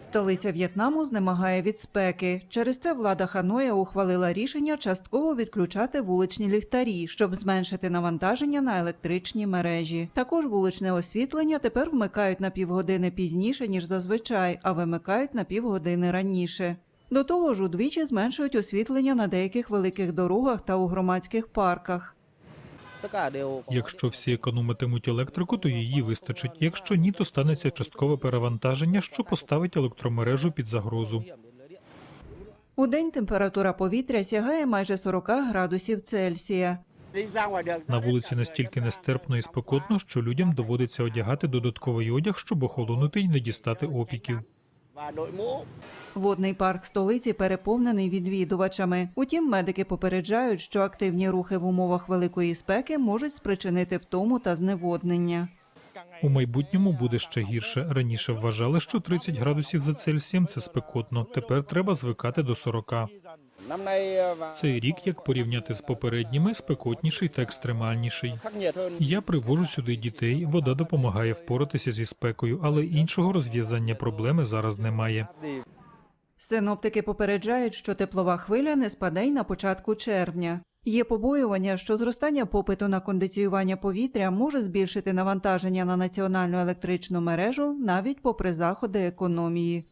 Столиця В'єтнаму знемагає від спеки. Через це влада Ханоя ухвалила рішення частково відключати вуличні ліхтарі, щоб зменшити навантаження на електричні мережі. Також вуличне освітлення тепер вмикають на півгодини пізніше ніж зазвичай, а вимикають на півгодини раніше. До того ж, удвічі зменшують освітлення на деяких великих дорогах та у громадських парках. Якщо всі економитимуть електрику, то її вистачить. Якщо ні, то станеться часткове перевантаження, що поставить електромережу під загрозу. У день температура повітря сягає майже 40 градусів Цельсія. На вулиці настільки нестерпно і спекотно, що людям доводиться одягати додатковий одяг, щоб охолонути й не дістати опіків. Và đội mũ Водний парк столиці переповнений відвідувачами. Утім, медики попереджають, що активні рухи в умовах великої спеки можуть спричинити втому та зневоднення. У майбутньому буде ще гірше. Раніше вважали, що 30 градусів за Цельсієм це спекотно. Тепер треба звикати до 40. Цей рік, як порівняти з попередніми, спекотніший та екстремальніший. Я привожу сюди дітей, вода допомагає впоратися зі спекою, але іншого розв'язання проблеми зараз немає. Синоптики попереджають, що теплова хвиля не спаде й на початку червня. Є побоювання, що зростання попиту на кондиціювання повітря може збільшити навантаження на національну електричну мережу навіть попри заходи економії.